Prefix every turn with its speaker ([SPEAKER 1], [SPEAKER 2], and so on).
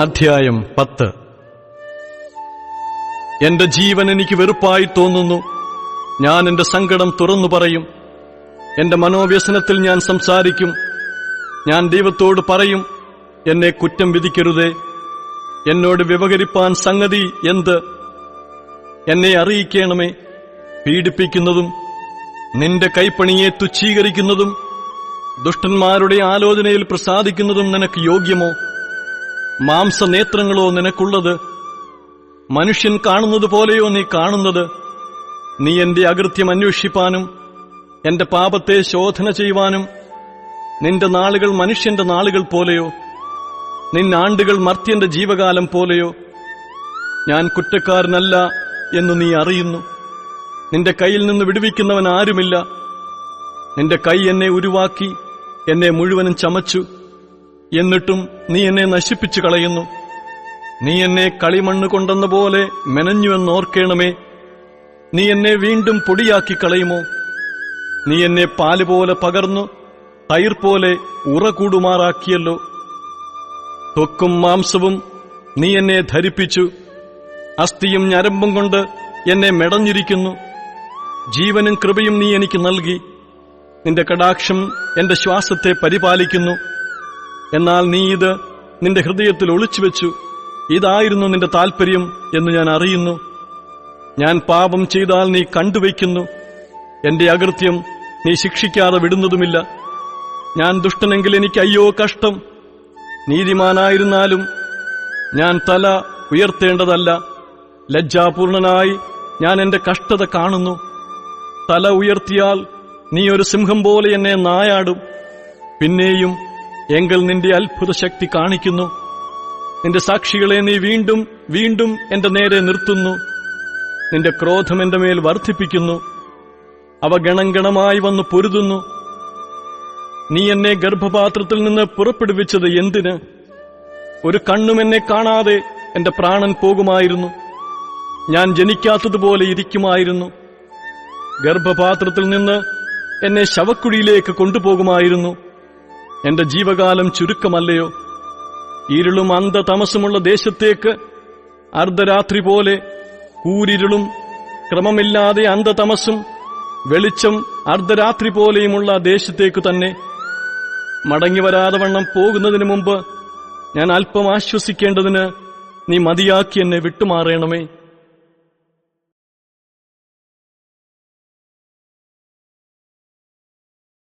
[SPEAKER 1] അധ്യായം പത്ത്. എന്റെ ജീവൻ എനിക്ക് വെറുപ്പായി തോന്നുന്നു. ഞാൻ എന്റെ സങ്കടം തുറന്നു പറയും. എന്റെ മനോവ്യസനത്തിൽ ഞാൻ സംസാരിക്കും. ഞാൻ ദൈവത്തോട് പറയും എന്നെ കുറ്റം വിധിക്കരുതേ. എന്നോട് വ്യവഹരിപ്പാൻ സംഗതി എന്ത്? എന്നെ അറിയിക്കണമേ. പീഡിപ്പിക്കുന്നതും നിന്റെ കൈപ്പണിയെ തുച്ഛീകരിക്കുന്നതും ദുഷ്ടന്മാരുടെ ആലോചനയിൽ പ്രസാദിക്കുന്നതും നിനക്ക് യോഗ്യമോ? മാംസനേത്രങ്ങളോ നിനക്കുള്ളത്? മനുഷ്യൻ കാണുന്നത് പോലെയോ നീ കാണുന്നത്? നീ എന്റെ അകൃത്യം അന്വേഷിപ്പാനും എന്റെ പാപത്തെ ശോധന ചെയ്യുവാനും നിന്റെ നാളുകൾ മനുഷ്യന്റെ നാളുകൾ പോലെയോ? നിന്നാണ്ടുകൾ മർത്യന്റെ ജീവകാലം പോലെയോ? ഞാൻ കുറ്റക്കാരനല്ല എന്ന് നീ അറിയുന്നു. നിന്റെ കയ്യിൽ നിന്ന് വിടുവിക്കുന്നവൻ ആരുമില്ല. നിന്റെ കൈ എന്നെ ഉരുവാക്കി എന്നെ മുഴുവനും ചമച്ചു. എന്നിട്ടും നീ എന്നെ നശിപ്പിച്ചു കളയുന്നു. നീ എന്നെ കളിമണ്ണ് കൊണ്ടെന്ന പോലെ മെനഞ്ഞുവെന്നോർക്കേണമേ. നീ എന്നെ വീണ്ടും പൊടിയാക്കി കളയുമോ? നീ എന്നെ പാൽ പോലെ പകർന്നു തൈർ പോലെ ഉറകൂടുമാറാക്കിയല്ലോ തൊക്കും മാംസവും നീ എന്നെ ധരിപ്പിച്ചു. അസ്ഥിയും ഞരമ്പും കൊണ്ട് എന്നെ മെടഞ്ഞിരിക്കുന്നു. ജീവനും കൃപയും നീ എനിക്ക് നൽകി. നിന്റെ കടാക്ഷം എന്റെ ശ്വാസത്തെ പരിപാലിക്കുന്നു. എന്നാൽ നീ ഇത് നിന്റെ ഹൃദയത്തിൽ ഒളിച്ചു വെച്ചു. ഇതായിരുന്നു നിന്റെ താൽപര്യം എന്ന് ഞാൻ അറിയുന്നു. ഞാൻ പാപം ചെയ്താൽ നീ കണ്ടുവയ്ക്കുന്നു. എന്റെ അകൃത്യം നീ ശിക്ഷിക്കാതെ വിടുന്നതുമില്ല. ഞാൻ ദുഷ്ടനെങ്കിൽ എനിക്ക് അയ്യോ കഷ്ടം. നീതിമാനായിരുന്നാലും ഞാൻ തല ഉയർത്തേണ്ടതല്ല. ലജ്ജാപൂർണനായി ഞാൻ എന്റെ കഷ്ടത കാണുന്നു. തല ഉയർത്തിയാൽ നീ ഒരു സിംഹം പോലെ എന്നെ നായാടും. പിന്നെയും എങ്കിൽ നിന്റെ അത്ഭുത ശക്തി കാണിക്കുന്നു. നിന്റെ സാക്ഷികളെ നീ വീണ്ടും വീണ്ടും എന്റെ നേരെ നിർത്തുന്നു. നിന്റെ ക്രോധം എന്റെ മേൽ വർദ്ധിപ്പിക്കുന്നു. അവ ഗണം ഗണമായി വന്ന് പൊരുതുന്നു. നീ എന്നെ ഗർഭപാത്രത്തിൽ നിന്ന് പുറപ്പെടുവിച്ചത് എന്തിന്? ഒരു കണ്ണും എന്നെ കാണാതെ എന്റെ പ്രാണൻ പോകുമായിരുന്നു. ഞാൻ ജനിക്കാത്തതുപോലെ ഇരിക്കുമായിരുന്നു. ഗർഭപാത്രത്തിൽ നിന്ന് എന്നെ ശവക്കുഴിയിലേക്ക് കൊണ്ടുപോകുമായിരുന്നു. എന്റെ ജീവകാലം ചുരുക്കമല്ലയോ? ഇരുളും അന്ധതമസുമുള്ള ദേശത്തേക്ക് അർദ്ധരാത്രി പോലെ കൂരിരുളും ക്രമമില്ലാതെ അന്ധതമസും വെളിച്ചം അർദ്ധരാത്രി പോലെയുമുള്ള ദേശത്തേക്കു തന്നെ മടങ്ങി വരാതെ വണ്ണം പോകുന്നതിനു മുമ്പ് ഞാൻ അല്പം ആശ്വസിക്കേണ്ടതിന് നീ മതിയാക്കി എന്നെ വിട്ടുമാറേണമേ.